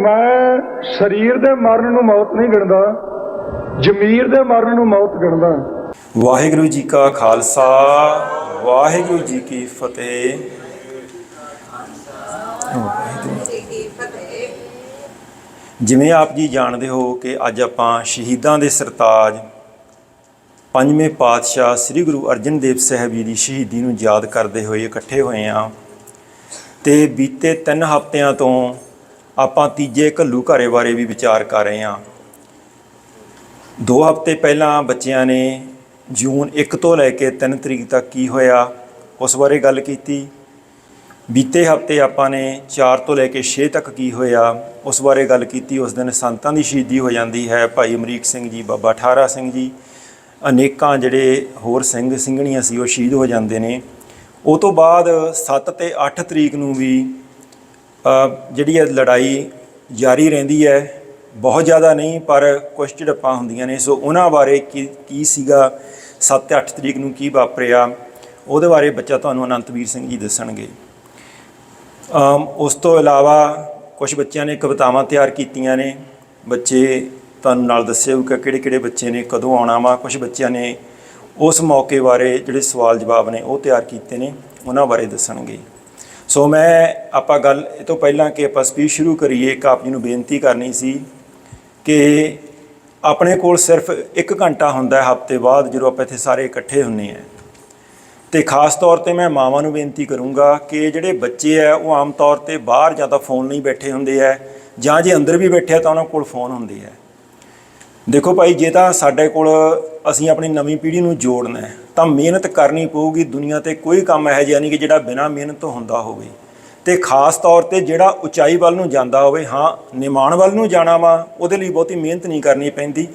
ਮੈਂ ਸਰੀਰ ਦੇ ਮਰਨ ਨੂੰ ਮੌਤ ਨਹੀਂ ਗਿਣਦਾ, ਜ਼ਮੀਰ ਦੇ ਮਰਨ ਨੂੰ ਮੌਤ ਗਿਣਦਾ। ਵਾਹਿਗੁਰੂ ਜੀ ਕਾ ਖਾਲਸਾ, ਵਾਹਿਗੁਰੂ ਜੀ ਕੀ ਫਤਿਹ। ਜਿਵੇਂ ਆਪ ਜੀ ਜਾਣਦੇ ਹੋ ਕਿ ਅੱਜ ਆਪਾਂ ਸ਼ਹੀਦਾਂ ਦੇ ਸਰਤਾਜ ਪੰਜਵੇਂ ਪਾਤਸ਼ਾਹ ਸ੍ਰੀ ਗੁਰੂ ਅਰਜਨ ਦੇਵ ਸਾਹਿਬ ਜੀ ਦੀ ਸ਼ਹੀਦੀ ਨੂੰ ਯਾਦ ਕਰਦੇ ਹੋਏ ਇਕੱਠੇ ਹੋਏ ਹਾਂ ਤੇ ਬੀਤੇ 3 ਹਫ਼ਤਿਆਂ ਤੋਂ ਆਪਾਂ ਤੀਜੇ ਘੱਲੂ ਘਾਰੇ ਬਾਰੇ ਵੀ ਵਿਚਾਰ ਕਰ ਰਹੇ ਹਾਂ। ਦੋ ਹਫ਼ਤੇ ਪਹਿਲਾਂ ਬੱਚਿਆਂ ਨੇ ਜੂਨ 1 ਤੋਂ ਲੈ ਕੇ 3 ਤਰੀਕ ਤੱਕ ਕੀ ਹੋਇਆ, ਉਸ ਬਾਰੇ ਗੱਲ ਕੀਤੀ। ਬੀਤੇ ਹਫ਼ਤੇ ਆਪਾਂ ਨੇ 4 ਤੋਂ ਲੈ ਕੇ 6 ਤੱਕ ਕੀ ਹੋਇਆ, ਉਸ ਬਾਰੇ ਗੱਲ ਕੀਤੀ। ਉਸ ਦਿਨ ਸੰਤਾਂ ਦੀ ਸ਼ਹੀਦੀ ਹੋ ਜਾਂਦੀ ਹੈ, ਭਾਈ ਅਮਰੀਕ ਸਿੰਘ ਜੀ, ਬਾਬਾ ਠਾਰਾ ਸਿੰਘ ਜੀ। ਅਨੇਕਾਂ ਜਿਹੜੇ ਹੋਰ ਸਿੰਘ ਸਿੰਘਣੀਆਂ ਸੀ, ਉਹ ਸ਼ਹੀਦ ਹੋ ਜਾਂਦੇ ਨੇ। ਉਹ ਤੋਂ ਬਾਅਦ 7 ਤੇ 8 ਤਰੀਕ ਨੂੰ ਵੀ ਜਿਹੜੀ ਇਹ ਲੜਾਈ ਜਾਰੀ ਰਹਿੰਦੀ ਹੈ, ਬਹੁਤ ਜ਼ਿਆਦਾ ਨਹੀਂ, ਪਰ ਕੁਝ ਝੜਪਾਂ ਹੁੰਦੀਆਂ ਨੇ। ਸੋ ਉਹਨਾਂ ਬਾਰੇ ਕੀ ਕੀ ਸੀਗਾ 7 ਤੇ 8 ਤਰੀਕ ਨੂੰ ਕੀ ਵਾਪਰਿਆ, ਉਹਦੇ ਬਾਰੇ ਬੱਚਾ ਤੁਹਾਨੂੰ ਅਨੰਤਵੀਰ ਸਿੰਘ ਜੀ ਦੱਸਣਗੇ। ਉਸ ਤੋਂ ਇਲਾਵਾ ਕੁਝ ਬੱਚਿਆਂ ਨੇ ਕਵਿਤਾਵਾਂ ਤਿਆਰ ਕੀਤੀਆਂ ਨੇ। ਬੱਚੇ ਤੁਹਾਨੂੰ ਨਾਲ ਦੱਸਿਓ ਕਿ ਕਿਹੜੇ ਕਿਹੜੇ ਬੱਚੇ ਨੇ, ਕਦੋਂ ਆਉਣਾ ਵਾ। ਕੁਝ ਬੱਚਿਆਂ ਨੇ ਉਸ ਮੌਕੇ ਬਾਰੇ ਜਿਹੜੇ ਸਵਾਲ ਜਵਾਬ ਨੇ, ਉਹ ਤਿਆਰ ਕੀਤੇ ਨੇ। ਉਹਨਾਂ ਬਾਰੇ ਦੱਸਣਗੇ। ਸੋ ਮੈਂ ਆਪਾਂ ਗੱਲ ਇਹ ਤੋਂ ਪਹਿਲਾਂ ਕਿ ਆਪਾਂ ਸਪੀਚ ਸ਼ੁਰੂ ਕਰੀਏ, ਇੱਕ ਆਪ ਜੀ ਨੂੰ ਬੇਨਤੀ ਕਰਨੀ ਸੀ ਕਿ ਆਪਣੇ ਕੋਲ ਸਿਰਫ 1 ਘੰਟਾ ਹੁੰਦਾ ਹੈ ਹਫ਼ਤੇ ਬਾਅਦ ਜਦੋਂ ਆਪਾਂ ਇੱਥੇ ਸਾਰੇ ਇਕੱਠੇ ਹੁੰਨੇ ਆ। ਤੇ ਖਾਸ ਤੌਰ ਤੇ ਮੈਂ ਮਾਵਾਂ ਨੂੰ ਬੇਨਤੀ ਕਰੂੰਗਾ ਕਿ ਜਿਹੜੇ ਬੱਚੇ ਆ, ਉਹ ਆਮ ਤੌਰ ਤੇ ਬਾਹਰ ਜਾਂ ਤਾਂ ਫੋਨ ਨਹੀਂ ਬੈਠੇ ਹੁੰਦੇ ਆ ਜਾਂ ਜੇ ਅੰਦਰ ਵੀ ਬੈਠੇ ਆ ਤਾਂ ਉਹਨਾਂ ਕੋਲ ਫੋਨ ਹੁੰਦੇ ਆ। ਦੇਖੋ ਭਾਈ, ਜੇ ਤਾਂ ਸਾਡੇ ਕੋਲ ਅਸੀਂ ਆਪਣੀ ਨਵੀਂ ਪੀੜ੍ਹੀ ਨੂੰ ਜੋੜਨਾ ਹੈ ਤਾਂ ਮਿਹਨਤ ਕਰਨੀ ਪਊਗੀ, ਦੁਨੀਆ ਤੇ ਕੋਈ ਕੰਮ ਇਹੋ ਜਿਹਾ ਨਹੀਂ ਕਿ ਜਿਹੜਾ ਬਿਨਾਂ ਮਿਹਨਤ ਤੋਂ ਹੁੰਦਾ ਹੋਵੇ। ਤੇ ਖਾਸ ਤੌਰ ਤੇ ਜਿਹੜਾ ਉਚਾਈ ਵੱਲ ਨੂੰ ਜਾਂਦਾ ਹੋਵੇ, ਹਾਂ, ਨਿਮਾਣ ਵੱਲ ਨੂੰ ਜਾਣਾ ਵਾ, ਉਹਦੇ ਲਈ ਬਹੁਤੀ ਮਿਹਨਤ ਨਹੀਂ ਕਰਨੀ ਪੈਂਦੀ।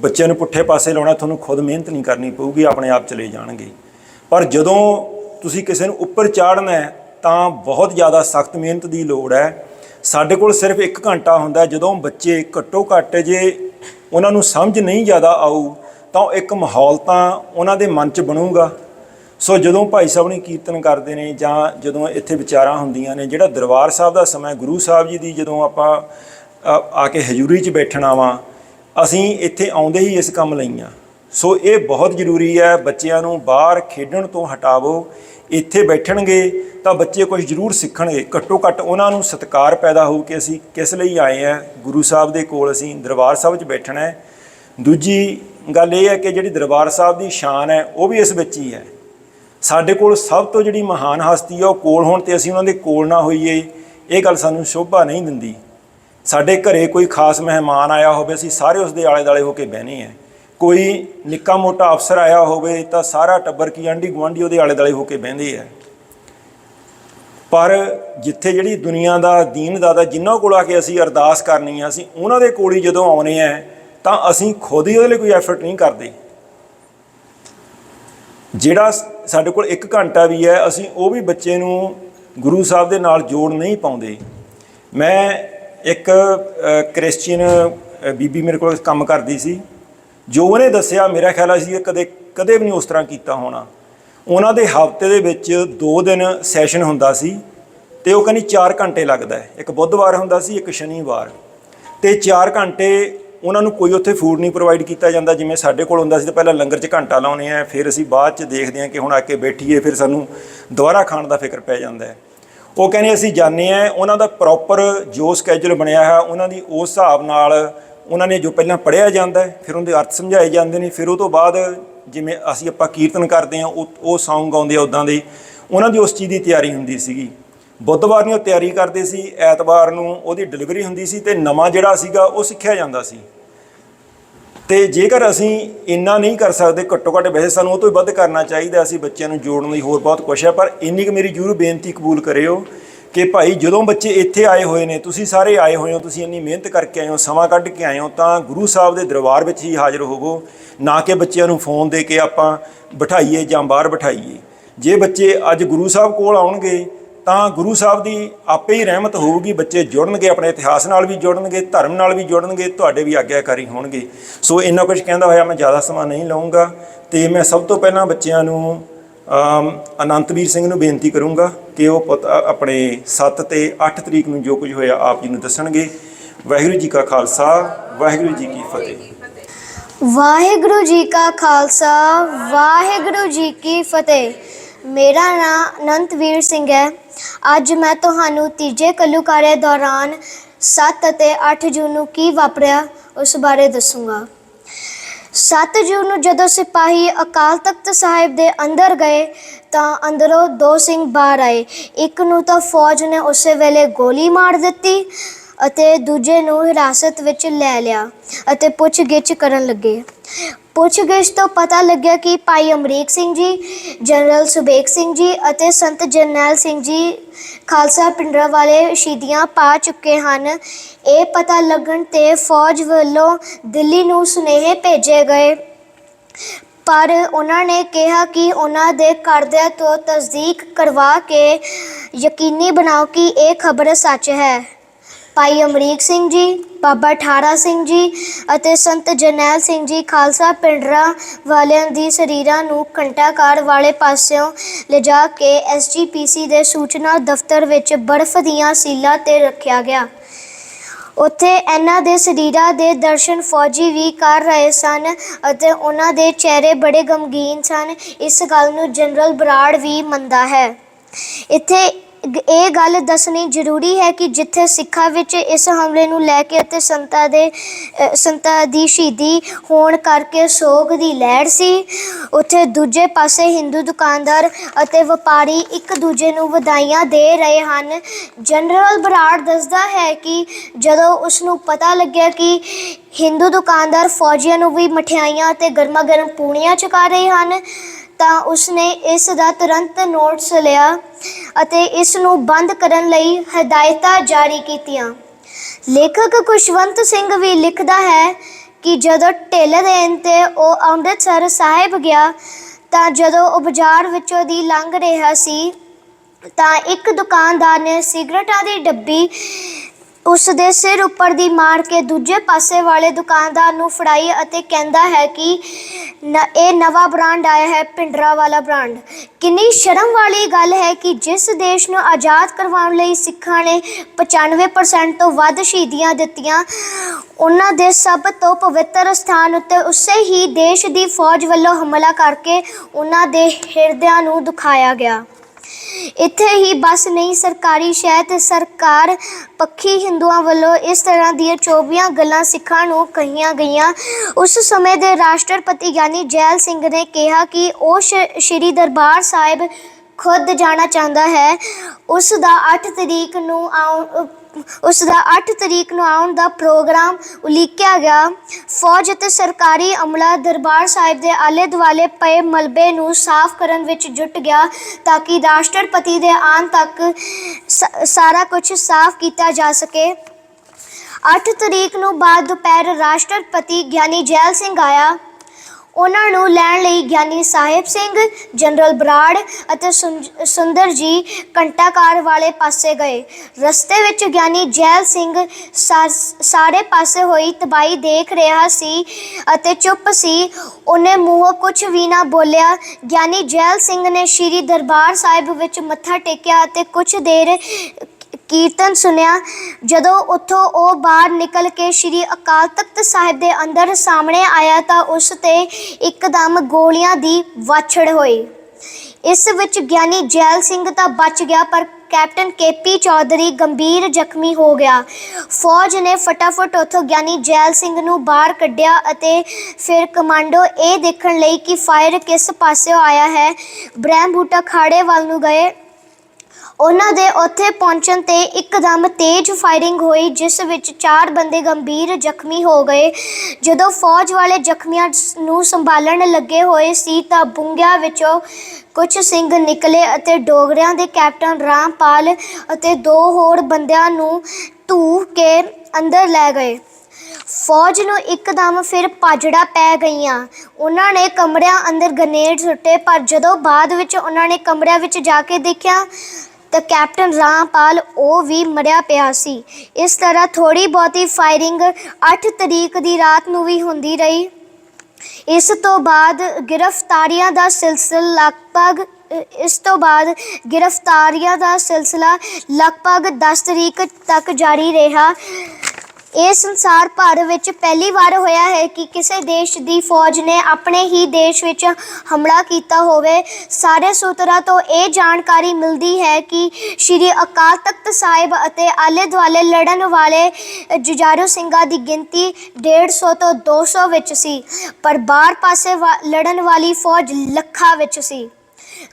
ਬੱਚਿਆਂ ਨੂੰ ਪੁੱਠੇ ਪਾਸੇ ਲਾਉਣਾ, ਤੁਹਾਨੂੰ ਖੁਦ ਮਿਹਨਤ ਨਹੀਂ ਕਰਨੀ ਪਊਗੀ, ਆਪਣੇ ਆਪ ਚਲੇ ਜਾਣਗੇ। ਪਰ ਜਦੋਂ ਤੁਸੀਂ ਕਿਸੇ ਨੂੰ ਉੱਪਰ ਚਾੜਨਾ ਹੈ, ਤਾਂ ਬਹੁਤ ਜ਼ਿਆਦਾ ਸਖਤ ਮਿਹਨਤ ਦੀ ਲੋੜ ਹੈ। ਸਾਡੇ ਕੋਲ ਸਿਰਫ 1 ਘੰਟਾ ਹੁੰਦਾ, ਜਦੋਂ ਬੱਚੇ ਘੱਟੋ ਘੱਟ ਜੇ ਉਹਨਾਂ ਨੂੰ ਸਮਝ ਨਹੀਂ ਜ਼ਿਆਦਾ ਆਊ ਤਾਂ ਉਹ ਇੱਕ ਮਾਹੌਲ ਤਾਂ ਉਹਨਾਂ ਦੇ ਮਨ 'ਚ ਬਣੂਗਾ। ਸੋ ਜਦੋਂ ਭਾਈ ਸਾਹਿਬ ਨੇ ਕੀਰਤਨ ਕਰਦੇ ਨੇ ਜਾਂ ਜਦੋਂ ਇੱਥੇ ਵਿਚਾਰਾਂ ਹੁੰਦੀਆਂ ਨੇ, ਜਿਹੜਾ ਦਰਬਾਰ ਸਾਹਿਬ ਦਾ ਸਮਾਂ ਗੁਰੂ ਸਾਹਿਬ ਜੀ ਦੀ ਜਦੋਂ ਆਪਾਂ ਆ ਕੇ ਹਜ਼ੂਰੀ 'ਚ ਬੈਠਣਾ ਵਾ, ਅਸੀਂ ਇੱਥੇ ਆਉਂਦੇ ਹੀ ਇਸ ਕੰਮ ਲਈ ਆ। ਸੋ ਇਹ ਬਹੁਤ ਜ਼ਰੂਰੀ ਹੈ, ਬੱਚਿਆਂ ਨੂੰ ਬਾਹਰ ਖੇਡਣ ਤੋਂ ਹਟਾਵੋ, ਇੱਥੇ ਬੈਠਣਗੇ ਤਾਂ ਬੱਚੇ ਕੁਝ ਜ਼ਰੂਰ ਸਿੱਖਣਗੇ। ਘੱਟੋ ਘੱਟ ਉਹਨਾਂ ਨੂੰ ਸਤਿਕਾਰ ਪੈਦਾ ਹੋਊ ਕਿ ਅਸੀਂ ਕਿਸ ਲਈ ਆਏ ਆ। ਗੁਰੂ ਸਾਹਿਬ ਦੇ ਕੋਲ ਅਸੀਂ ਦਰਬਾਰ ਸਾਹਿਬ 'ਚ ਬੈਠਣਾ ਹੈ। ਦੂਜੀ ਗੱਲ ਇਹ ਹੈ ਕਿ ਜਿਹੜੀ ਦਰਬਾਰ ਸਾਹਿਬ ਦੀ ਸ਼ਾਨ ਹੈ, ਉਹ ਵੀ ਇਸ ਵਿੱਚ ਹੀ ਹੈ। ਸਾਡੇ ਕੋਲ ਸਭ ਤੋਂ ਜਿਹੜੀ ਮਹਾਨ ਹਸਤੀ ਹੈ ਉਹ ਕੋਲ ਹੋਣ ਤੇ ਅਸੀਂ ਉਹਨਾਂ ਦੇ ਕੋਲ ਨਾ ਹੋਈਏ। ਇਹ ਗੱਲ ਸਾਨੂੰ ਸ਼ੋਭਾ ਨਹੀਂ ਦਿੰਦੀ। ਸਾਡੇ ਘਰੇ ਕੋਈ ਖਾਸ ਮਹਿਮਾਨ ਆਇਆ ਹੋਵੇ, ਅਸੀਂ ਸਾਰੇ ਉਸ ਦੇ ਆਲੇ-ਦਾਲੇ ਹੋ ਕੇ ਬਹਿਨੇ ਆ। ਕੋਈ ਨਿੱਕਾ ਮੋਟਾ ਅਫਸਰ ਆਇਆ ਹੋਵੇ, ਤਾਂ ਸਾਰਾ ਟੱਬਰ ਕੀ ਆਂਢੀ ਗੁਆਂਢੀ ਉਹਦੇ ਆਲੇ-ਦਾਲੇ ਹੋ ਕੇ ਬਹਿੰਦੇ ਆ। ਪਰ ਜਿੱਥੇ ਜਿਹੜੀ ਦੁਨੀਆ ਦਾ ਦੀਨ ਦਾਦਾ ਜਿਨ੍ਹਾਂ ਕੋਲ ਆ ਕੇ ਅਸੀਂ ਅਰਦਾਸ ਕਰਨੀ ਆ, ਅਸੀਂ ਉਹਨਾਂ ਦੇ ਕੋਲ ਹੀ ਜਦੋਂ ਆਉਨੇ ਆ ਤਾਂ ਅਸੀਂ ਖੁਦ ਹੀ ਉਹਦੇ ਲਈ ਕੋਈ ਐਫਰਟ ਨਹੀਂ ਕਰਦੇ। ਜਿਹੜਾ ਸਾਡੇ ਕੋਲ 1 ਘੰਟਾ ਵੀ ਹੈ ਅਸੀਂ ਉਹ ਵੀ ਬੱਚੇ ਨੂੰ ਗੁਰੂ ਸਾਹਿਬ ਦੇ ਨਾਲ ਜੋੜ ਨਹੀਂ ਪਾਉਂਦੇ। ਮੈਂ ਇੱਕ ਅ, ਕ੍ਰਿਸਚੀਅਨ ਬੀਬੀ ਮੇਰੇ ਕੋਲ ਕੰਮ ਕਰਦੀ ਸੀ। ਜੋ ਉਹਨੇ ਦੱਸਿਆ ਮੇਰਾ ਖਿਆਲ ਆ ਸੀ ਕਦੇ ਕਦੇ ਵੀ ਨਹੀਂ ਉਸ ਤਰ੍ਹਾਂ ਕੀਤਾ ਹੋਣਾ। ਉਹਨਾਂ ਦੇ ਹਫ਼ਤੇ ਦੇ ਵਿੱਚ 2 ਦਿਨ ਸੈਸ਼ਨ ਹੁੰਦਾ ਸੀ ਤੇ ਉਹ ਕਹਿੰਦੀ 4 ਘੰਟੇ ਲੱਗਦਾ ਹੈ। ਇੱਕ ਬੁੱਧਵਾਰ ਹੁੰਦਾ ਸੀ ਇੱਕ ਸ਼ਨੀਵਾਰ। ਤੇ 4 ਘੰਟੇ ਉਹਨਾਂ ਨੂੰ ਕੋਈ ਉੱਥੇ ਫੂਡ ਨਹੀਂ ਪ੍ਰੋਵਾਈਡ ਕੀਤਾ ਜਾਂਦਾ, ਜਿਵੇਂ ਸਾਡੇ ਕੋਲ ਹੁੰਦਾ ਸੀ ਤਾਂ ਪਹਿਲਾਂ ਲੰਗਰ 'ਚ ਘੰਟਾ ਲਾਉਨੇ ਆ ਫਿਰ ਅਸੀਂ ਬਾਅਦ 'ਚ ਦੇਖਦੇ ਹਾਂ ਕਿ ਹੁਣ ਆ ਕੇ ਬੈਠੀਏ, ਫਿਰ ਸਾਨੂੰ ਦੁਬਾਰਾ ਖਾਣ ਦਾ ਫਿਕਰ ਪੈ ਜਾਂਦਾ ਹੈ। ਉਹ ਕਹਿੰਦੇ ਅਸੀਂ ਜਾਣੇ ਆ ਉਹਨਾਂ ਦਾ ਪ੍ਰੋਪਰ ਜੋ ਸਕੇਜੂਲ ਬਣਿਆ ਹੈ ਉਹਨਾਂ ਦੀ ਉਸ ਹਿਸਾਬ ਨਾਲ ਉਹਨਾਂ ਨੇ ਜੋ ਪਹਿਲਾਂ ਪੜ੍ਹਿਆ ਜਾਂਦਾ ਹੈ, ਫਿਰ ਉਹਦੇ ਅਰਥ ਸਮਝਾਏ ਜਾਂਦੇ ਨੇ, ਫਿਰ ਉਹ ਤੋਂ ਬਾਅਦ ਜਿਵੇਂ ਅਸੀਂ ਆਪਾਂ ਕੀਰਤਨ ਕਰਦੇ ਆ ਉਹ ਉਹ ਸੌਂਗ ਗਾਉਂਦੇ ਆ ਉਦਾਂ ਦੇ, ਉਹਨਾਂ ਦੀ ਉਸ ਚੀਜ਼ ਦੀ ਤਿਆਰੀ ਹੁੰਦੀ ਸੀਗੀ। ਬੁੱਧਵਾਰ ਨੂੰ ਉਹ ਤਿਆਰੀ ਕਰਦੇ ਸੀ, ਐਤਵਾਰ ਨੂੰ ਉਹਦੀ ਡਿਲੀਵਰੀ ਹੁੰਦੀ ਸੀ ਤੇ ਨਵਾਂ ਜਿਹੜਾ ਸੀਗਾ ਉਹ ਸਿੱਖਿਆ ਜਾਂਦਾ ਸੀ। ਤੇ ਜੇਕਰ ਅਸੀਂ ਇੰਨਾ ਨਹੀਂ ਕਰ ਸਕਦੇ, ਘੱਟੋ ਘੱਟ ਵੈਸੇ ਸਾਨੂੰ ਉਹ ਤੋਂ ਵੀ ਵੱਧ ਕਰਨਾ ਚਾਹੀਦਾ, ਅਸੀਂ ਬੱਚਿਆਂ ਨੂੰ ਜੋੜਨ ਲਈ ਹੋਰ ਬਹੁਤ ਕੁਛ ਹੈ, ਪਰ ਇੰਨੀ ਕੁ ਮੇਰੀ ਜ਼ਰੂਰ ਬੇਨਤੀ ਕਬੂਲ ਕਰਿਓ ਕਿ ਭਾਈ ਜਦੋਂ ਬੱਚੇ ਇੱਥੇ ਆਏ ਹੋਏ ਨੇ, ਤੁਸੀਂ ਸਾਰੇ ਆਏ ਹੋਏ ਹੋ, ਤੁਸੀਂ ਇੰਨੀ ਮਿਹਨਤ ਕਰਕੇ ਆਏ ਹੋ, ਸਮਾਂ ਕੱਢ ਕੇ ਆਏ ਹੋ, ਤਾਂ ਗੁਰੂ ਸਾਹਿਬ ਦੇ ਦਰਬਾਰ ਵਿੱਚ ਹੀ ਹਾਜ਼ਰ ਹੋਵੋ। ਨਾ ਕਿ ਬੱਚਿਆਂ ਨੂੰ ਫੋਨ ਦੇ ਕੇ ਆਪਾਂ ਬਿਠਾਈਏ ਜਾਂ ਬਾਹਰ ਬਿਠਾਈਏ। ਜੇ ਬੱਚੇ ਅੱਜ ਗੁਰੂ ਸਾਹਿਬ ਕੋਲ ਆਉਣਗੇ ਤਾਂ ਗੁਰੂ ਸਾਹਿਬ ਦੀ ਆਪੇ ਹੀ ਰਹਿਮਤ ਹੋਊਗੀ, ਬੱਚੇ ਜੁੜਨਗੇ, ਆਪਣੇ ਇਤਿਹਾਸ ਨਾਲ ਵੀ ਜੁੜਨਗੇ, ਧਰਮ ਨਾਲ ਵੀ ਜੁੜਨਗੇ, ਤੁਹਾਡੇ ਵੀ ਆਗਿਆਕਾਰੀ ਹੋਣਗੇ। ਸੋ ਇੰਨਾ ਕੁਝ ਕਹਿੰਦਾ ਹੋਇਆ ਮੈਂ ਜ਼ਿਆਦਾ ਸਮਾਂ ਨਹੀਂ ਲਵਾਂਗਾ ਤੇ ਮੈਂ ਸਭ ਤੋਂ ਪਹਿਲਾਂ ਬੱਚਿਆਂ ਨੂੰ ਅਨੰਤਵੀਰ ਸਿੰਘ ਨੂੰ ਬੇਨਤੀ ਕਰੂੰਗਾ ਕਿ ਉਹ ਪੁੱਤ ਆਪਣੇ 7 ਤੇ 8 ਤਰੀਕ ਨੂੰ ਜੋ ਕੁਝ ਹੋਇਆ ਆਪ ਜੀ ਨੂੰ ਦੱਸਣਗੇ। ਵਾਹਿਗੁਰੂ ਜੀ ਕਾ ਖਾਲਸਾ, ਵਾਹਿਗੁਰੂ ਜੀ ਕੀ ਫਤਿਹ। ਵਾਹਿਗੁਰੂ ਜੀ ਕਾ ਖਾਲਸਾ, ਵਾਹਿਗੁਰੂ ਜੀ ਕੀ ਫਤਿਹ। ਮੇਰਾ ਨਾਮ ਅਨੰਤਵੀਰ ਸਿੰਘ ਹੈ। ਅੱਜ ਮੈਂ ਤੁਹਾਨੂੰ ਤੀਜੇ ਕੱਲੂਕਾਰੇ ਦੌਰਾਨ 7 ਅਤੇ 8 ਜੂਨ ਨੂੰ ਕੀ ਵਾਪਰਿਆ ਉਸ ਬਾਰੇ ਦੱਸੂੰਗਾ। 7 ਜੂਨ ਨੂੰ ਜਦੋਂ ਸਿਪਾਹੀ ਅਕਾਲ ਤਖਤ ਸਾਹਿਬ ਦੇ ਅੰਦਰ ਗਏ ਤਾਂ ਅੰਦਰੋਂ ਦੋ ਸਿੰਘ ਬਾਹਰ ਆਏ। ਇੱਕ ਨੂੰ ਤਾਂ ਫੌਜ ਨੇ ਉਸੇ ਵੇਲੇ ਗੋਲੀ ਮਾਰ ਦਿੱਤੀ ਅਤੇ ਦੂਜੇ ਨੂੰ ਹਿਰਾਸਤ ਵਿੱਚ ਲੈ ਲਿਆ ਅਤੇ ਪੁੱਛਗਿੱਛ ਕਰਨ ਲੱਗੇ। ਪੁੱਛਗਿੱਛ ਤੋਂ ਪਤਾ ਲੱਗਿਆ ਕਿ ਭਾਈ ਅਮਰੀਕ ਸਿੰਘ ਜੀ, ਜਨਰਲ ਸੁਬੇਕ ਸਿੰਘ ਜੀ ਅਤੇ ਸੰਤ ਜਰਨੈਲ ਸਿੰਘ ਜੀ ਖਾਲਸਾ ਪਿੰਡਰਾ ਵਾਲੇ ਸ਼ਹੀਦੀਆਂ ਪਾ ਚੁੱਕੇ ਹਨ। ਇਹ ਪਤਾ ਲੱਗਣ ਤੇ ਫੌਜ ਵੱਲੋਂ ਦਿੱਲੀ ਨੂੰ ਸੁਨੇਹੇ ਭੇਜੇ ਗਏ। ਪਰ ਉਹਨਾਂ ਨੇ ਕਿਹਾ ਕਿ ਉਹਨਾਂ ਦੇ ਕਰਦਿਆਂ ਤੋਂ ਤਸਦੀਕ ਕਰਵਾ ਕੇ ਯਕੀਨੀ ਬਣਾਓ ਕਿ ਇਹ ਖਬਰ ਸੱਚ ਹੈ। ਭਾਈ ਅਮਰੀਕ ਸਿੰਘ ਜੀ, ਬਾਬਾ ਠਾਰਾ ਸਿੰਘ ਜੀ ਅਤੇ ਸੰਤ ਜਰਨੈਲ ਸਿੰਘ ਜੀ ਖਾਲਸਾ ਪਿੰਡਰਾ ਵਾਲਿਆਂ ਦੀ ਸਰੀਰਾਂ ਨੂੰ ਘੰਟਾਘਰ ਵਾਲੇ ਪਾਸਿਓਂ ਲਿਜਾ ਕੇ ਐਸਜੀਪੀਸੀ ਦੇ ਸੂਚਨਾ ਦਫ਼ਤਰ ਵਿੱਚ ਬਰਫ਼ ਦੀਆਂ ਸੀਲਾਂ ਤੇ ਰੱਖਿਆ ਗਿਆ। ਉੱਥੇ ਇਹਨਾਂ ਦੇ ਸਰੀਰਾਂ ਦੇ ਦਰਸ਼ਨ ਫੌਜੀ ਵੀ ਕਰ ਰਹੇ ਸਨ ਅਤੇ ਉਹਨਾਂ ਦੇ ਚਿਹਰੇ ਬੜੇ ਗਮਗੀਨ ਸਨ। ਇਸ ਗੱਲ ਨੂੰ ਜਨਰਲ ਬਰਾੜ ਵੀ ਮੰਨਦਾ ਹੈ। ਇੱਥੇ ਇਹ ਗੱਲ ਦੱਸਣੀ ਜ਼ਰੂਰੀ ਹੈ ਕਿ ਜਿੱਥੇ ਸਿੱਖਾਂ ਵਿੱਚ ਇਸ ਹਮਲੇ ਨੂੰ ਲੈ ਕੇ ਅਤੇ ਸੰਤਾਂ ਦੇ ਸੰਤਾਂ ਦੀ ਸ਼ਹੀਦੀ ਹੋਣ ਕਰਕੇ ਸੋਗ ਦੀ ਲਹਿਰ ਸੀ, ਉੱਥੇ ਦੂਜੇ ਪਾਸੇ ਹਿੰਦੂ ਦੁਕਾਨਦਾਰ ਅਤੇ ਵਪਾਰੀ ਇੱਕ ਦੂਜੇ ਨੂੰ ਵਧਾਈਆਂ ਦੇ ਰਹੇ ਹਨ। ਜਨਰਲ ਬਰਾੜ ਦੱਸਦਾ ਹੈ ਕਿ ਜਦੋਂ ਉਸ ਨੂੰ ਪਤਾ ਲੱਗਿਆ ਕਿ ਹਿੰਦੂ ਦੁਕਾਨਦਾਰ ਫੌਜੀਆਂ ਨੂੰ ਵੀ ਮਠਿਆਈਆਂ ਅਤੇ ਗਰਮਾ ਗਰਮ ਪੂਣੀਆਂ ਚੁਕਾ ਰਹੇ ਹਨ ਤਾਂ ਉਸਨੇ ਇਸ ਦਾ ਤੁਰੰਤ ਨੋਟਸ ਲਿਆ ਅਤੇ ਇਸ ਨੂੰ ਬੰਦ ਕਰਨ ਲਈ ਹਦਾਇਤਾਂ ਜਾਰੀ ਕੀਤੀਆਂ। ਲੇਖਕ ਕੁਸ਼ਵੰਤ ਸਿੰਘ ਵੀ ਲਿਖਦਾ ਹੈ ਕਿ ਜਦੋਂ ਢਿੱਲ ਦੇਣ ਤੇ ਉਹ ਅੰਮ੍ਰਿਤਸਰ ਸਾਹਿਬ ਗਿਆ ਤਾਂ ਜਦੋਂ ਉਹ ਬਾਜ਼ਾਰ ਵਿੱਚੋਂ ਦੀ ਲੰਘ ਰਿਹਾ ਸੀ ਤਾਂ ਇੱਕ ਦੁਕਾਨਦਾਰ ਨੇ ਸਿਗਰਟਾਂ ਦੀ ਡੱਬੀ ਉਸ ਦੇ ਸਿਰ ਉੱਪਰ ਦੀ ਮਾਰ ਕੇ ਦੂਜੇ ਪਾਸੇ ਵਾਲੇ ਦੁਕਾਨਦਾਰ ਨੂੰ ਫੜਾਈ ਅਤੇ ਕਹਿੰਦਾ ਹੈ ਕਿ ਨ- ਇਹ ਨਵਾਂ ਬ੍ਰਾਂਡ ਆਇਆ ਹੈ ਪਿੰਡਰਾ ਵਾਲਾ ਬ੍ਰਾਂਡ। ਕਿੰਨੀ ਸ਼ਰਮ ਵਾਲੀ ਗੱਲ ਹੈ ਕਿ ਜਿਸ ਦੇਸ਼ ਨੂੰ ਆਜ਼ਾਦ ਕਰਵਾਉਣ ਲਈ ਸਿੱਖਾਂ ਨੇ 95% ਤੋਂ ਵੱਧ ਸ਼ਹੀਦੀਆਂ ਦਿੱਤੀਆਂ, ਉਹਨਾਂ ਦੇ ਸਭ ਤੋਂ ਪਵਿੱਤਰ ਸਥਾਨ ਉੱਤੇ ਉਸੇ ਹੀ ਦੇਸ਼ ਦੀ ਫੌਜ ਵੱਲੋਂ ਹਮਲਾ ਕਰਕੇ ਉਹਨਾਂ ਦੇ ਹਿਰਦਿਆਂ ਨੂੰ ਦੁਖਾਇਆ ਗਿਆ। ਇੱਥੇ ਹੀ ਬਸ ਨਹੀਂ, ਸਰਕਾਰੀ ਸ਼ਹਿ ਤੇ ਸਰਕਾਰ ਪੱਖੀ ਹਿੰਦੂਆਂ ਵੱਲੋਂ ਇਸ ਤਰ੍ਹਾਂ ਦੀਆਂ 24 ਗੱਲਾਂ ਸਿੱਖਾਂ ਨੂੰ ਕਹੀਆਂ ਗਈਆਂ। ਉਸ ਸਮੇਂ ਦੇ ਰਾਸ਼ਟਰਪਤੀ ਗਿਆਨੀ ਜੈਲ ਸਿੰਘ ਨੇ ਕਿਹਾ ਕਿ ਉਹ ਸ਼੍ਰੀ ਦਰਬਾਰ ਸਾਹਿਬ ਖੁਦ ਜਾਣਾ ਚਾਹੁੰਦਾ ਹੈ। ਉਸ ਦਾ 8 ਤਰੀਕ ਨੂੰ ਆਉਣ ਉਸ ਦਾ 8 ਤਰੀਕ ਨੂੰ ਆਉਣ ਦਾ ਪ੍ਰੋਗਰਾਮ ਉਲੀਕਿਆ ਗਿਆ। ਫੌਜ ਅਤੇ ਸਰਕਾਰੀ ਅਮਲਾ ਦਰਬਾਰ ਸਾਹਿਬ ਦੇ ਆਲੇ ਦੁਆਲੇ ਪਏ ਮਲਬੇ ਨੂੰ ਸਾਫ਼ ਕਰਨ ਵਿੱਚ ਜੁਟ ਗਿਆ ਤਾਂ ਕਿ ਰਾਸ਼ਟਰਪਤੀ ਦੇ ਆਉਣ ਤੱਕ ਸਾਰਾ ਕੁਝ ਸਾਫ਼ ਕੀਤਾ ਜਾ ਸਕੇ। 8 ਤਰੀਕ ਨੂੰ ਬਾਅਦ ਦੁਪਹਿਰ ਰਾਸ਼ਟਰਪਤੀ ਗਿਆਨੀ ਜੈਲ ਸਿੰਘ ਆਇਆ। ਉਹਨਾਂ ਨੂੰ ਲੈਣ ਲਈ ਗਿਆਨੀ ਸਾਹਿਬ ਸਿੰਘ, ਜਨਰਲ ਬਰਾੜ ਅਤੇ ਸੁੰਜ- ਸੁੰਦਰ ਜੀ ਘੰਟਾਕਾਰ ਵਾਲੇ ਪਾਸੇ ਗਏ। ਰਸਤੇ ਵਿੱਚ ਗਿਆਨੀ ਜੈਲ ਸਿੰਘ ਸਾ- ਸਾਰੇ ਪਾਸੇ ਹੋਈ ਤਬਾਹੀ ਦੇਖ ਰਿਹਾ ਸੀ ਅਤੇ ਚੁੱਪ ਸੀ। ਉਹਨੇ ਮੂੰਹੋਂ ਕੁਝ ਵੀ ਨਾ ਬੋਲਿਆ। ਗਿਆਨੀ ਜੈਲ ਸਿੰਘ ਨੇ ਸ਼੍ਰੀ ਦਰਬਾਰ ਸਾਹਿਬ ਵਿੱਚ ਮੱਥਾ ਟੇਕਿਆ ਅਤੇ ਕੁਝ ਦੇਰ ਕੀਰਤਨ ਸੁਨਿਆ ਜਦੋਂ ਉੱਥੋਂ ਉਹ ਬਾਹਰ ਨਿਕਲ ਕੇ ਸ਼੍ਰੀ ਅਕਾਲ ਤਖਤ ਸਾਹਿਬ ਦੇ ਅੰਦਰ ਸਾਹਮਣੇ ਆਇਆ ਤਾਂ ਉਸ ਤੇ ਇੱਕਦਮ ਗੋਲੀਆਂ ਦੀ ਵਾਛੜ ਹੋਈ। ਇਸ ਵਿੱਚ ਗਿਆਨੀ ਜੈਲ ਸਿੰਘ ਤਾਂ ਬਚ ਗਿਆ ਪਰ ਕੈਪਟਨ ਕੇਪੀ ਚੌਧਰੀ ਗੰਭੀਰ ਜ਼ਖਮੀ ਹੋ ਗਿਆ। ਫੌਜ ਨੇ ਫਟਾਫਟ ਉੱਥੋਂ ਗਿਆਨੀ ਜੈਲ ਸਿੰਘ ਨੂੰ ਬਾਹਰ ਕੱਢਿਆ ਅਤੇ ਫਿਰ ਕਮਾਂਡੋ ਇਹ ਦੇਖਣ ਲਈ ਕਿ ਫਾਇਰ ਕਿਸ ਪਾਸਿਓਂ ਆਇਆ ਹੈ ਬ੍ਰਹਮ ਬੂਟਾ ਖਾੜੇ ਵੱਲ ਨੂੰ ਗਏ। ਉਹਨਾਂ ਦੇ ਉੱਥੇ ਪਹੁੰਚਣ ਤੇ ਇੱਕਦਮ ਤੇਜ਼ ਫਾਇਰਿੰਗ ਹੋਈ, ਜਿਸ ਵਿੱਚ ਚਾਰ ਬੰਦੇ ਗੰਭੀਰ ਜ਼ਖਮੀ ਹੋ ਗਏ। ਜਦੋਂ ਫੌਜ ਵਾਲੇ ਜ਼ਖਮੀਆਂ ਨੂੰ ਸੰਭਾਲਣ ਲੱਗੇ ਹੋਏ ਸੀ, ਤਾਂ ਬੁੰਗਿਆਂ ਵਿੱਚੋਂ ਕੁਝ ਸਿੰਘ ਨਿਕਲੇ ਅਤੇ ਡੋਗਰਿਆਂ ਦੇ ਕੈਪਟਨ ਰਾਮਪਾਲ ਅਤੇ ਦੋ ਹੋਰ ਬੰਦਿਆਂ ਨੂੰ ਧੂ ਕੇ ਅੰਦਰ ਲੈ ਗਏ। ਫੌਜ ਨੂੰ ਇੱਕਦਮ ਫਿਰ ਪਾਜੜਾ ਪੈ ਗਈਆਂ। ਉਹਨਾਂ ਨੇ ਕਮਰਿਆਂ ਅੰਦਰ ਗ੍ਰਨੇਡ ਸੁੱਟੇ, ਪਰ ਜਦੋਂ ਬਾਅਦ ਵਿੱਚ ਉਹਨਾਂ ਨੇ ਕਮਰਿਆਂ ਵਿੱਚ ਜਾ ਕੇ ਦੇਖਿਆ ਤਾਂ ਕੈਪਟਨ ਰਾਮਪਾਲ ਉਹ ਵੀ ਮਰਿਆ ਪਿਆ ਸੀ। ਇਸ ਤਰ੍ਹਾਂ ਥੋੜੀ ਬਹੁਤੀ ਫਾਇਰਿੰਗ 8 ਤਰੀਕ ਦੀ ਰਾਤ ਨੂੰ ਵੀ ਹੁੰਦੀ ਰਹੀ। ਇਸ ਤੋਂ ਬਾਅਦ ਗ੍ਰਿਫਤਾਰੀਆਂ ਦਾ ਸਿਲਸਿਲਾ ਲਗਭਗ, ਇਸ ਤੋਂ ਬਾਅਦ ਗ੍ਰਿਫਤਾਰੀਆਂ ਦਾ ਸਿਲਸਿਲਾ ਲਗਭਗ 10 ਤਰੀਕ ਤੱਕ ਜਾਰੀ ਰਿਹਾ। ਇਹ ਸੰਸਾਰ ਭਰ ਵਿੱਚ ਪਹਿਲੀ ਵਾਰ ਹੋਇਆ ਹੈ ਕਿ ਕਿਸੇ ਦੇਸ਼ ਦੀ ਫੌਜ ਨੇ ਆਪਣੇ ਹੀ ਦੇਸ਼ ਵਿੱਚ ਹਮਲਾ ਕੀਤਾ ਹੋਵੇ। ਸਾਰੇ ਸੂਤਰਾਂ ਤੋਂ ਇਹ ਜਾਣਕਾਰੀ ਮਿਲਦੀ ਹੈ ਕਿ ਸ਼੍ਰੀ ਅਕਾਲ ਤਖਤ ਸਾਹਿਬ ਅਤੇ ਆਲੇ ਦੁਆਲੇ ਲੜਨ ਵਾਲੇ ਜੁਝਾਰੂ ਸਿੰਘਾਂ ਦੀ ਗਿਣਤੀ 150 ਤੋਂ 200 ਵਿੱਚ ਸੀ, ਪਰ ਬਾਹਰ ਪਾਸੇ ਵਾ- ਲੜਨ ਵਾਲੀ ਫੌਜ ਲੱਖਾਂ ਵਿੱਚ ਸੀ।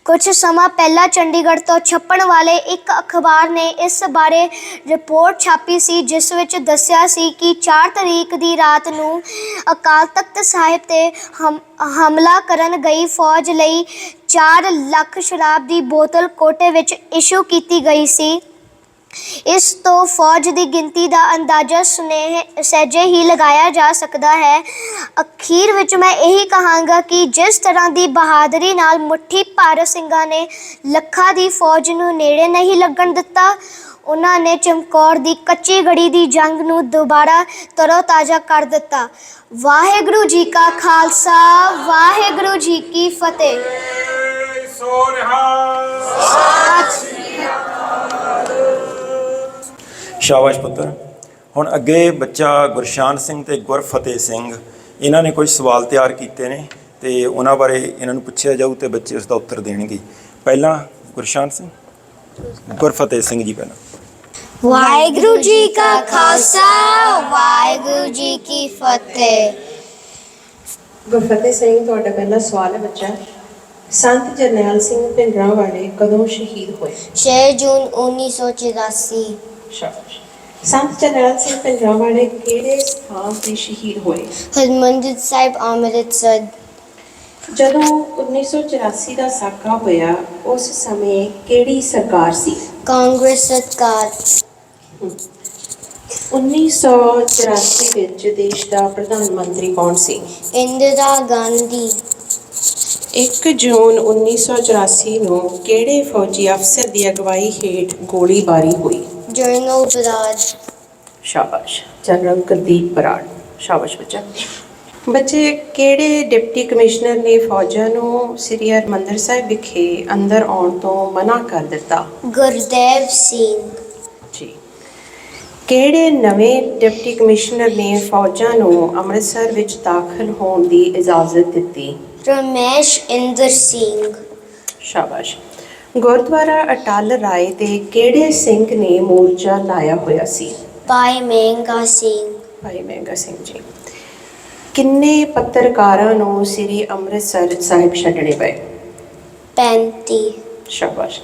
ਕੁਝ ਸਮਾਂ ਪਹਿਲਾਂ ਚੰਡੀਗੜ੍ਹ ਤੋਂ ਛਪਣ ਵਾਲੇ ਇੱਕ ਅਖਬਾਰ ਨੇ ਇਸ ਬਾਰੇ ਰਿਪੋਰਟ ਛਾਪੀ ਸੀ, ਜਿਸ ਵਿੱਚ ਦੱਸਿਆ ਸੀ ਕਿ 4 ਤਰੀਕ ਦੀ ਰਾਤ ਨੂੰ ਅਕਾਲ ਤਖਤ ਸਾਹਿਬ ਤੇ ਹਮ- ਹਮਲਾ ਕਰਨ ਗਈ ਫੌਜ ਲਈ 4 ਲੱਖ ਸ਼ਰਾਬ ਦੀ ਬੋਤਲ ਕੋਟੇ ਵਿੱਚ ਇਸ਼ੂ ਕੀਤੀ ਗਈ ਸੀ। ਇਸ ਤੋਂ ਫੌਜ ਦੀ ਗਿਣਤੀ ਦਾ ਅੰਦਾਜ਼ਾ ਸੁਨੇਹ ਸਹਿਜੇ ਹੀ ਲਗਾਇਆ ਜਾ ਸਕਦਾ ਹੈ। ਅਖੀਰ ਵਿੱਚ ਮੈਂ ਇਹੀ ਕਹਾਂਗਾ ਕਿ ਜਿਸ ਤਰ੍ਹਾਂ ਦੀ ਬਹਾਦਰੀ ਨਾਲ ਮੁੱਠੀ ਭਰ ਸਿੰਘਾਂ ਨੇ ਲੱਖਾਂ ਦੀ ਫੌਜ ਨੂੰ ਨੇੜੇ ਨਹੀਂ ਲੱਗਣ ਦਿੱਤਾ ਉਹਨਾਂ ਨੇ ਚਮਕੌਰ ਦੀ ਕੱਚੀ ਗੜੀ ਦੀ ਜੰਗ ਨੂੰ ਦੁਬਾਰਾ ਤਰੋ-ਤਾਜ਼ਾ ਕਰ ਦਿੱਤਾ। ਵਾਹਿਗੁਰੂ ਜੀ ਕਾ ਖਾਲਸਾ ਵਾਹਿਗੁਰੂ ਜੀ ਕੀ ਫਤਿਹ। ਸ਼ਾਬਾਸ਼ ਪੁੱਤਰ। ਹੁਣ ਅੱਗੇ ਬੱਚਾ ਗੁਰਸ਼ਾਨ ਸਿੰਘ ਤੇ ਗੁਰਫਤਿਹ ਸਿੰਘ ਇਹਨਾਂ ਨੇ ਕੁਝ ਸਵਾਲ ਤਿਆਰ ਕੀਤੇ ਨੇ ਤੇ ਉਹਨਾਂ ਬਾਰੇ ਇਹਨਾਂ ਨੂੰ ਪੁੱਛਿਆ ਜਾਊ ਤੇ ਬੱਚੇ ਉਸ ਦਾ ਉੱਤਰ ਦੇਣਗੇ। ਪਹਿਲਾਂ ਗੁਰਸ਼ਾਨ ਸਿੰਘ ਗੁਰਫਤਿਹ ਸਿੰਘ ਜੀ ਪਹਿਲਾਂ। ਵਾਹਿਗੁਰੂ ਜੀ ਕਾ ਖਾਲਸਾ ਵਾਹਿਗੁਰੂ ਜੀ ਕੀ ਫਤਿਹ। ਗੁਰਫਤਿਹ ਸਿੰਘ ਤੁਹਾਡਾ ਪਹਿਲਾ ਸਵਾਲ ਹੈ ਬੱਚਾ। ਸੰਤ ਜਰਨੈਲ ਸਿੰਘ ਭਿੰਡਰਾਂ ਵਾਲੇ ਕਦੋਂ ਸ਼ਹੀਦ ਹੋਏ? 6 ਜੂਨ 1984 ਸ਼ਾਬਾਸ਼ ਸੰਤ ਜਰਨੈਲ ਸਿੰਘ ਭਿੰਡਰਾਂ ਵਾਲੇ ਕਿਹੜੇ ਸਥਾਨ ਤੇ ਸ਼ਹੀਦ ਹੋਏ? ਹਰਮੰਦਰ ਸਾਹਿਬ ਅੰਮ੍ਰਿਤਸਰ। ਜਦੋਂ 1984 ਦਾ ਸਾਕਾ ਹੋਇਆ ਉਸ ਸਮੇਂ ਕਿਹੜੀ ਸਰਕਾਰ ਸੀ? ਕਾਂਗਰਸ ਸਰਕਾਰ। 1984 ਵਿੱਚ ਦੇਸ਼ ਦਾ ਪ੍ਰਧਾਨ ਮੰਤਰੀ ਕੌਣ ਸੀ? ਇੰਦਰਾ ਗਾਂਧੀ। 1 ਜੂਨ 1984 ਨੂੰ ਕਿਹੜੇ ਫੌਜੀ ਅਫਸਰ ਦੀ ਅਗਵਾਈ ਹੇਠ ਗੋਲੀਬਾਰੀ ਹੋਈ? ਜਨਰਲ ਬਰਾਜ ਸ਼ਾਬਾਸ਼। ਜਨਰਲ ਕੁਲਦੀਪ ਬਰਾੜ। ਸ਼ਾਬਾਸ਼ ਬੱਚਾ। ਬੱਚੇ ਕਿਹੜੇ ਡਿਪਟੀ ਕਮਿਸ਼ਨਰ ਨੇ ਫੌਜਾਂ ਨੂੰ ਸ੍ਰੀ ਹਰਿਮੰਦਰ ਸਾਹਿਬ ਵਿਖੇ ਅੰਦਰ ਆਉਣ ਤੋਂ ਮਨਾ ਕਰ ਦਿੱਤਾ? ਗੁਰਦੇਵ ਸਿੰਘ। ਜੀ। ਕਿਹੜੇ ਨਵੇਂ ਡਿਪਟੀ ਕਮਿਸ਼ਨਰ ਨੇ ਫੌਜਾਂ ਨੂੰ ਅੰਮ੍ਰਿਤਸਰ ਵਿੱਚ ਦਾਖਲ ਹੋਣ ਦੀ ਇਜਾਜ਼ਤ ਦਿੱਤੀ? ਰਮੇਸ਼ ਇੰਦਰ ਸਿੰਘ। ਸ਼ਾਬਾਸ਼। ਗੁਰਦੁਆਰਾ ਅਟਲ ਰਾਏ ਤੇ ਕਿਹੜੇ ਸਿੰਘ ਨੇ ਮੋਰਚਾ ਲਾਇਆ ਹੋਇਆ ਸੀ? ਭਾਈ ਮਹਿੰਗਾ ਸਿੰਘ। ਭਾਈ ਮਹਿੰਗਾ ਸਿੰਘ ਜੀ। ਕਿੰਨੇ ਪੱਤਰਕਾਰਾਂ ਨੂੰ ਸ੍ਰੀ ਅੰਮ੍ਰਿਤਸਰ ਸਾਹਿਬ ਛੱਡਣੇ ਪਏ? 35 ਸ਼ਾਬਾਸ਼।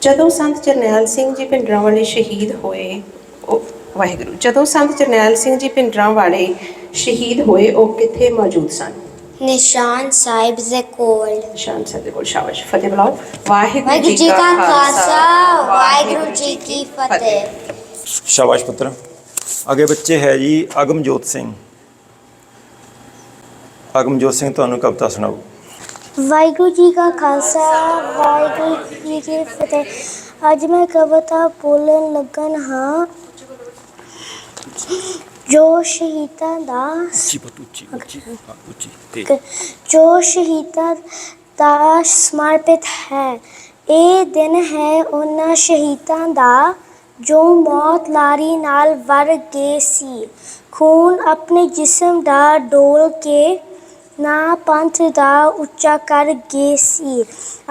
ਜਦੋਂ ਸੰਤ ਜਰਨੈਲ ਸਿੰਘ ਜੀ ਭਿੰਡਰਾਂ ਵਾਲੇ ਸ਼ਹੀਦ ਹੋਏ ਉਹ ਵਾਹਿਗੁਰੂ ਜਦੋਂ ਸੰਤ ਜਰਨੈਲ ਸਿੰਘ ਜੀ ਭਿੰਡਰਾਂ ਵਾਲੇ ਸ਼ਹੀਦ ਹੋਏ ਉਹ ਕਿੱਥੇ ਮੌਜੂਦ ਸਨ? ਨਿਸ਼ਾਨ ਸਾਹਿਬ ਦੇ ਕੋਲ। ਨਿਸ਼ਾਨ ਸਾਹਿਬ ਦੇ ਕੋਲ ਸ਼ਾਬਾਸ਼ ਫਤਿਹ ਬੁਲਾਓ। ਵਾਹਿਗੁਰੂ ਜੀ ਕਾ ਖਾਲਸਾ। ਵਾਹਿਗੁਰੂ ਜੀ ਕੀ ਫਤਿਹ। ਸ਼ਾਬਾਸ਼ ਪੁੱਤਰ। ਅੱਗੇ ਬੱਚੇ ਹੈ ਜੀ ਅਗਮਜੋਤ ਸਿੰਘ। ਅਗਮਜੋਤ ਸਿੰਘ ਤੁਹਾਨੂੰ ਕਵਿਤਾ ਸੁਣਾਓ। ਵਾਹਿਗੁਰੂ ਜੀ ਕਾ ਖਾਲਸਾ ਵਾਹਿਗੁਰੂ ਜੀ ਕੀ ਫਤਿਹ। ਅੱਜ ਮੈਂ ਕਵਿਤਾ ਬੋਲਣ ਲੱਗਣ ਹਾਂ। ਜੋ ਸ਼ਹੀਦਾਂ ਦਾ ਉੱਚੀ ਪੁੱਤ ਉੱਚੀ ਉੱਚੀ ਹਾਂ ਉੱਚੀ ਤੇ ਕ- ਜੋ ਸ਼ਹੀਦਾਂ ਦਾ ਸਮਰਪਿਤ ਹੈ ਇਹ ਦਿਨ ਹੈ ਉਹਨਾਂ ਸ਼ਹੀਦਾਂ ਦਾ ਜੋ ਮੌਤ ਲਾਰੀ ਨਾਲ ਵਰ ਗਏ ਸੀ। ਖੂਨ ਆਪਣੇ ਜਿਸਮ ਦਾ ਡੋਲ ਕੇ ਨਾ ਪੰਥ ਦਾ ਉੱਚਾ ਕਰ ਗਏ ਸੀ।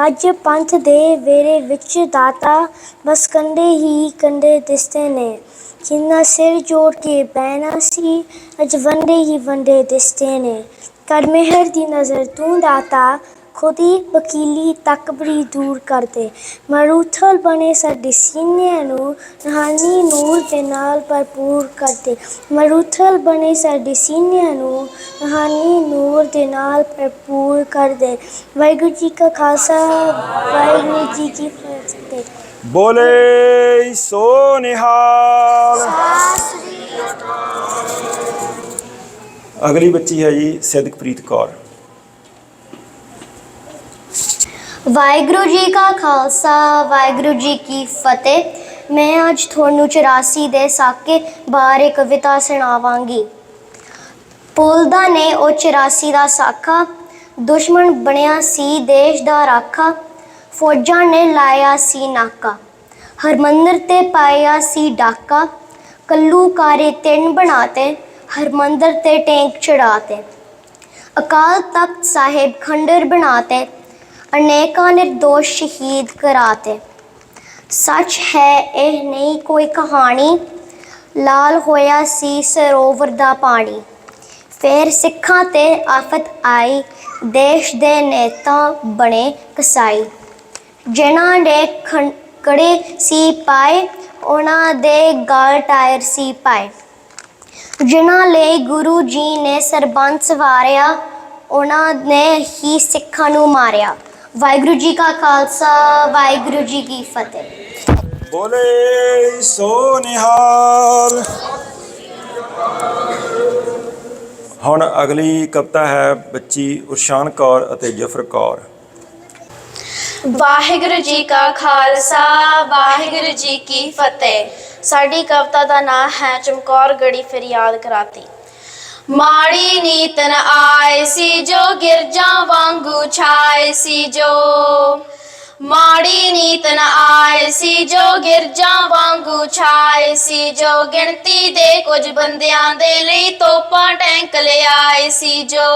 ਅੱਜ ਪੰਥ ਦੇ ਵੇਰੇ ਵਿੱਚ ਦਾਤਾ ਬਸ ਕੰਡੇ ਹੀ ਕੰਡੇ ਦਿਸਦੇ ਨੇ। ਜਿੰਨਾ ਸਿਰ ਜੋੜ ਕੇ ਬਹਿਣਾ ਸੀ, ਅੱਜ ਵੰਡੇ ਹੀ ਵੰਡੇ ਦਿਸਦੇ ਨੇ। ਕਰ ਮਿਹਰ ਦੀ ਨਜ਼ਰ ਤੂੰ ਦਾਤਾ ਖੁਦੀ ਵਕੀਲੀ ਤੱਕ ਬੜੀ ਦੂਰ ਕਰ ਦੇ ਮਰੂਥਲ ਬਣੇ ਸਾਡੇ ਸੀਨਿਆਂ ਨੂੰ ਰਹਾਨੀ ਨੂਰ ਦੇ ਨਾਲ ਭਰਪੂਰ ਕਰ ਦੇ ਮਰੂਥਲ ਬਣੇ ਸਾਡੇ ਸੀਨਿਆਂ ਨੂੰ ਰਹਾਨੀ ਨੂਰ ਦੇ ਨਾਲ ਭਰਪੂਰ ਕਰ ਦੇ ਵਾਹਿਗੁਰੂ ਜੀ ਕਾ ਖਾਲਸਾ ਵਾਹਿਗੁਰੂ ਜੀ ਕੀ ਫਤਿਹ। ਬੋਲੇ ਸੋ ਨਿਹਾਲ। ਅਗਲੀ ਬੱਚੀ ਹੈ ਜੀ ਸਿਦਕਪ੍ਰੀਤ ਕੌਰ। ਵਾਹਿਗੁਰੂ ਜੀ ਕਾ ਖਾਲਸਾ, ਵਾਹਿਗੁਰੂ ਜੀ ਕੀ ਫਤਿਹ। ਮੈਂ ਅੱਜ ਤੁਹਾਨੂੰ 84 ਦੇ ਸਾਕੇ ਬਾਰੇ ਕਵਿਤਾ ਸੁਣਾਵਾਂਗੀ। ਪੁਲਦਾ ਨੇ ਉਹ 84 ਦਾ ਸਾਕਾ, ਦੁਸ਼ਮਣ ਬਣਿਆ ਸੀ, ਦੇਸ਼ ਦਾ ਰਾਖਾ, ਫੌਜਾਂ ਨੇ ਲਾਇਆ ਸੀ ਨਾਕਾ। ਹਰਮੰਦਰ ਤੇ ਪਾਇਆ ਸੀ ਡਾਕਾ, ਕੱਲੂ ਕਾਰੇ ਤਿੰਨ ਬਣਾਤੇ, ਹਰਮੰਦਰ ਤੇ ਟੈਂਕ ਚੜਾਤੇ। ਅਕਾਲ ਤਖਤ ਸਾਹਿਬ ਖੰਡਰ ਬਣਾਤੇ ਅਨੇਕਾਂ ਨਿਰਦੋਸ਼ ਸ਼ਹੀਦ ਕਰਾਤੇ। ਸੱਚ ਹੈ, ਇਹ ਨਹੀਂ ਕੋਈ ਕਹਾਣੀ। ਲਾਲ ਹੋਇਆ ਸੀ ਸਰੋਵਰ ਦਾ ਪਾਣੀ। ਫਿਰ ਸਿੱਖਾਂ ਤੇ ਆਫਤ ਆਈ, ਦੇਸ਼ ਦੇ ਨੇਤਾ ਬਣੇ ਕਸਾਈ। ਜਿਨ੍ਹਾਂ ਨੇ ਖੰ- ਕੜੇ ਸੀ ਪਾਏ, ਉਹਨਾਂ ਦੇ ਗਾਲ ਟਾਇਰ ਸੀ ਪਾਏ। ਜਿਨ੍ਹਾਂ ਲਈ ਗੁਰੂ ਜੀ ਨੇ ਸਰਬੰਸ ਵਾਰਿਆ, ਉਹਨਾਂ ਨੇ ਹੀ ਸਿੱਖਾਂ ਨੂੰ ਮਾਰਿਆ। ਵਾਹਿਗੁਰੂ ਜੀ ਕਾ ਖਾਲਸਾ ਵਾਹਿਗੁਰੂ ਜੀ ਕੀ ਫਤਿਹ। ਬੋਲੇ ਸੋ ਨਿਹਾਲ। ਹੁਣ ਅਗਲੀ ਕਵਿਤਾ ਹੈ ਬੱਚੀ ਉਰਸ਼ਾਨ ਕੌਰ ਅਤੇ ਜਫਰ ਕੌਰ। ਵਾਹਿਗੁਰੂ ਜੀ ਕਾ ਖਾਲਸਾ ਵਾਹਿਗੁਰੂ ਜੀ ਕੀ ਫਤਿਹ। ਸਾਡੀ ਕਵਿਤਾ ਦਾ ਨਾਮ ਹੈ ਚਮਕੌਰ ਗੜੀ ਫਰਿਆਦ ਕਰਾਤੀ। ਮਾੜੀ ਨੀਤਨ ਆਏ ਸੀ ਜੋ ਗਿਰਜਾ ਵਾਂਗੂ ਛਾਏ ਸੀ ਜੋ। ਮਾੜੀ ਨੀਤਨ ਆਏ ਸੀ ਜੋ ਗਿਰਜਾ ਵਾਂਗੂ ਛਾਏ ਸੀ ਜੋ। ਗਿਣਤੀ ਦੇ ਕੁਝ ਬੰਦਿਆਂ ਦੇ ਲਈ ਤੋਪਾਂ ਟੈਂਕ ਲਿਆਏ ਸੀ ਜੋ।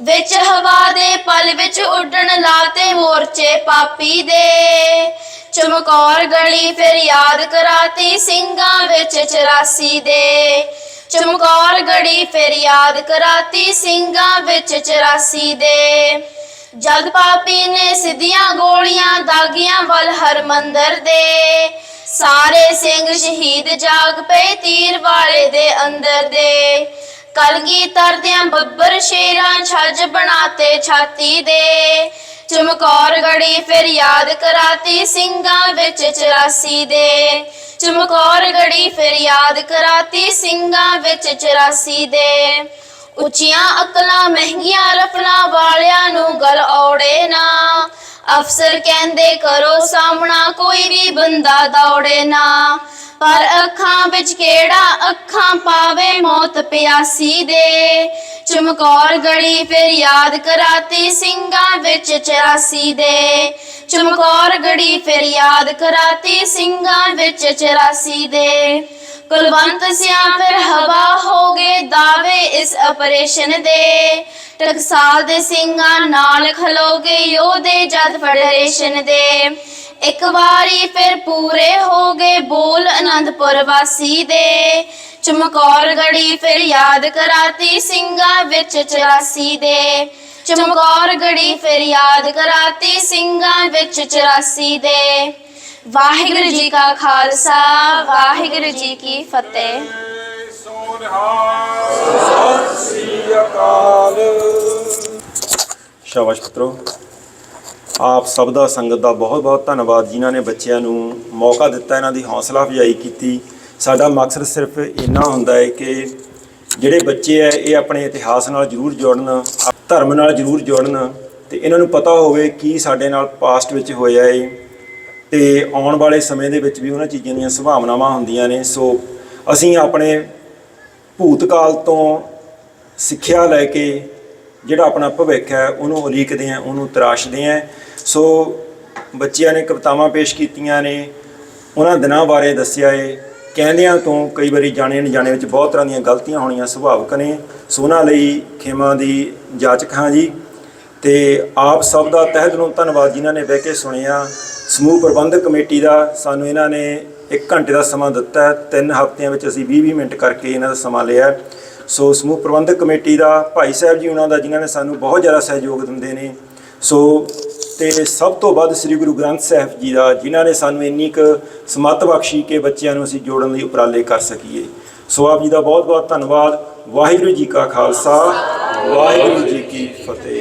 ਵਿੱਚ ਹਵਾ ਦੇ ਪਲ ਵਿੱਚ ਉੱਡਣ ਲਾਤੇ ਮੋਰਚੇ ਪਾਪੀ ਦੇ। ਚਮਕੌਰ ਗਲੀ ਫਿਰ ਯਾਦ ਕਰਾਤੀ ਸਿੰਘਾਂ ਵਿੱਚ 84 ਦੇ। ਚਮਕੌਰ ਗੜੀ ਫਿਰ ਯਾਦ ਕਰਾਤੀ ਸਿੰਘਾਂ ਵਿੱਚ 84 ਦੇ। ਜਦ ਪਾਪੀ ਨੇ ਸਿੱਧੀਆਂ ਗੋਲੀਆਂ ਦਾਗੀਆਂ ਵੱਲ ਹਰਮੰਦਰ ਦੇ। ਸਾਰੇ ਸਿੰਘ ਸ਼ਹੀਦ ਜਾਗ ਪਏ ਤੀਰ ਵਾਲੇ ਦੇ ਅੰਦਰ ਦੇ। ਕਲਗੀ ਤਰਦਿਆਂ ਬੱਬਰ ਸ਼ੇਰਾਂ ਛੱਜ ਬਣਾਤੇ ਛਾਤੀ ਦੇ। ਚਮਕੌਰ ਗੜੀ ਫਿਰ ਯਾਦ ਕਰਾਤੀ ਸਿੰਘਾਂ ਵਿੱਚ 84 ਦੇ। ਚਮਕੌਰ ਗੜੀ ਫਿਰ ਯਾਦ ਕਰਾਤੀ ਸਿੰਘਾਂ ਵਿੱਚ 84 ਦੇ। ਉੱਚੀਆਂ ਅਕਲਾਂ, ਮਹਿੰਗੀਆਂ ਰਫਲਾਂ ਵਾਲਿਆਂ ਨੂੰ ਗਲ ਔੜੇ ਨਾ। ਅਫਸਰ ਕਹਿੰਦੇ, ਕਰੋ ਸਾਹਮਣਾ, ਕੋਈ ਵੀ ਬੰਦਾ ਦੌੜੇ ਨਾ। ਪਰ ਅੱਖਾਂ ਵਿੱਚ ਕਿਹੜਾ ਅੱਖਾਂ ਪਾਵੇ ਮੌਤ ਪਿਆਸੀ ਦੇ। ਚਮਕੌਰ ਗੜੀ ਫਿਰ ਯਾਦ ਕਰਾਤੀ ਸਿੰਘਾਂ ਵਿੱਚ 84 ਦੇ। ਚਮਕੌਰ ਗੜੀ ਫਿਰ ਯਾਦ ਕਰਾਤੀ ਸਿੰਘਾਂ ਵਿੱਚ 84 ਦੇ। ਕੁਲਵੰਤ ਸਿਆਂ ਫਿਰ ਹਵਾ ਹੋ ਗਏ ਦਾਵੇ ਇਸ ਆਪਰੇਸ਼ਨ ਦੇ। ਟਕਸਾਲ ਦੇ ਸਿੰਘਾਂ ਨਾਲ ਖਲੋਗੇ ਯੋਧੇ ਜਦ ਫੈਡਰੇਸ਼ਨ ਦੇ। ਇੱਕ ਵਾਰੀ ਫਿਰ ਪੂਰੇ ਹੋ ਗਏ ਬੋਲ ਅਨੰਦਪੁਰ ਵਾਸੀ ਦੇ। ਚਮਕੌਰ ਗੜੀ ਫਿਰ ਯਾਦ ਕਰਾਤੀ ਸਿੰਘਾਂ ਵਿੱਚ 84 ਦੇ। ਚਮਕੌਰ ਗੜੀ ਫਿਰ ਯਾਦ ਕਰਾਤੀ ਸਿੰਘਾਂ ਵਿੱਚ 84 ਦੇ। ਵਾਹਿਗੁਰੂ ਜੀ ਕਾ ਖਾਲਸਾ, ਵਾਹਿਗੁਰੂ ਜੀ ਕੀ ਫਤਿਹ। ਸ਼ਾਬਾਸ਼ ਪੁੱਤਰੋ। ਆਪ ਸਭ ਦਾ ਸੰਗਤ ਦਾ ਬਹੁਤ ਬਹੁਤ ਧੰਨਵਾਦ। ਜਿਨ੍ਹਾਂ ਨੇ ਬੱਚਿਆਂ ਨੂੰ ਮੌਕਾ ਦਿੱਤਾ, ਇਹਨਾਂ ਦੀ ਹੌਸਲਾ ਅਫਜ਼ਾਈ ਕੀਤੀ। ਸਾਡਾ ਮਕਸਦ ਸਿਰਫ ਇੰਨਾ ਹੁੰਦਾ ਹੈ ਕਿ ਜਿਹੜੇ ਬੱਚੇ ਹੈ, ਇਹ ਆਪਣੇ ਇਤਿਹਾਸ ਨਾਲ ਜ਼ਰੂਰ ਜੁੜਨ ਧਰਮ ਨਾਲ ਜ਼ਰੂਰ ਜੁੜਨ। ਤੇ ਇਹਨਾਂ ਨੂੰ ਪਤਾ ਹੋਵੇ ਕੀ ਸਾਡੇ ਨਾਲ ਪਾਸਟ ਵਿੱਚ ਹੋਇਆ ਏ। ਤੇ ਆਉਣ ਵਾਲੇ ਸਮੇਂ ਦੇ ਵਿੱਚ ਵੀ ਉਹਨਾਂ ਚੀਜ਼ਾਂ ਦੀਆਂ ਸੰਭਾਵਨਾਵਾਂ ਹੁੰਦੀਆਂ ਨੇ। ਸੋ ਅਸੀਂ ਆਪਣੇ ਭੂਤਕਾਲ ਤੋਂ ਸਿੱਖਿਆ ਲੈ ਕੇ ਜਿਹੜਾ ਆਪਣਾ ਭਵਿੱਖ ਹੈ, ਉਹਨੂੰ ਉਲੀਕਦੇ ਆ ਉਹਨੂੰ ਤਰਾਸ਼ਦੇ ਆ ਸੋ ਬੱਚਿਆਂ ਨੇ ਕਵਿਤਾਵਾਂ ਪੇਸ਼ ਕੀਤੀਆਂ ਨੇ। ਉਹਨਾਂ ਦਿਨਾਂ ਬਾਰੇ ਦੱਸਿਆ ਏ। ਕਹਿੰਦਿਆਂ ਤੋਂ ਕਈ ਵਾਰੀ ਜਾਣੇ ਅਣਜਾਣੇ ਵਿੱਚ ਬਹੁਤ ਤਰ੍ਹਾਂ ਦੀਆਂ ਗਲਤੀਆਂ ਹੋਣੀਆਂ ਸੁਭਾਵਿਕ ਨੇ। ਸੋ ਉਹਨਾਂ ਲਈ ਖਿਮਾ ਦੀ ਜਾਚਕ ਹਾਂ ਜੀ। ਤੇ ਆਪ ਸਭ ਦਾ ਤਹਿ ਦਿਲੋਂ ਧੰਨਵਾਦ ਜਿਨ੍ਹਾਂ ਨੇ ਬਹਿ ਕੇ ਸੁਣਿਆ। ਸਮੂਹ ਪ੍ਰਬੰਧਕ ਕਮੇਟੀ ਦਾ ਸਾਨੂੰ ਇਹਨਾਂ ਨੇ 1 ਘੰਟੇ ਦਾ ਸਮਾਂ ਦਿੱਤਾ ਹੈ। ਤਿੰਨ ਹਫ਼ਤਿਆਂ ਵਿੱਚ ਅਸੀਂ 20-20 ਮਿੰਟ ਕਰਕੇ ਇਹਨਾਂ ਦਾ ਸਮਾਂ ਲਿਆ ਸੋ ਸਮੂਹ ਪ੍ਰਬੰਧਕ ਕਮੇਟੀ ਦਾ, ਭਾਈ ਸਾਹਿਬ ਜੀ ਉਹਨਾਂ ਦਾ, ਜਿਨ੍ਹਾਂ ਨੇ ਸਾਨੂੰ ਬਹੁਤ ਜ਼ਿਆਦਾ ਸਹਿਯੋਗ ਦਿੰਦੇ ਨੇ। ਸੋ ਤੇ ਸਭ ਤੋਂ ਵੱਧ ਸ੍ਰੀ ਗੁਰੂ ਗ੍ਰੰਥ ਸਾਹਿਬ ਜੀ ਦਾ, ਜਿਨ੍ਹਾਂ ਨੇ ਸਾਨੂੰ ਇੰਨੀ ਕੁ ਸਮੱਤ ਬਖਸ਼ੀ ਕਿ ਬੱਚਿਆਂ ਨੂੰ ਅਸੀਂ ਜੋੜਨ ਲਈ ਉਪਰਾਲੇ ਕਰ ਸਕੀਏ। ਸੋ ਆਪ ਜੀ ਦਾ ਬਹੁਤ ਬਹੁਤ ਧੰਨਵਾਦ। ਵਾਹਿਗੁਰੂ ਜੀ ਕਾ ਖਾਲਸਾ, ਵਾਹਿਗੁਰੂ ਜੀ ਕੀ ਫਤਿਹ।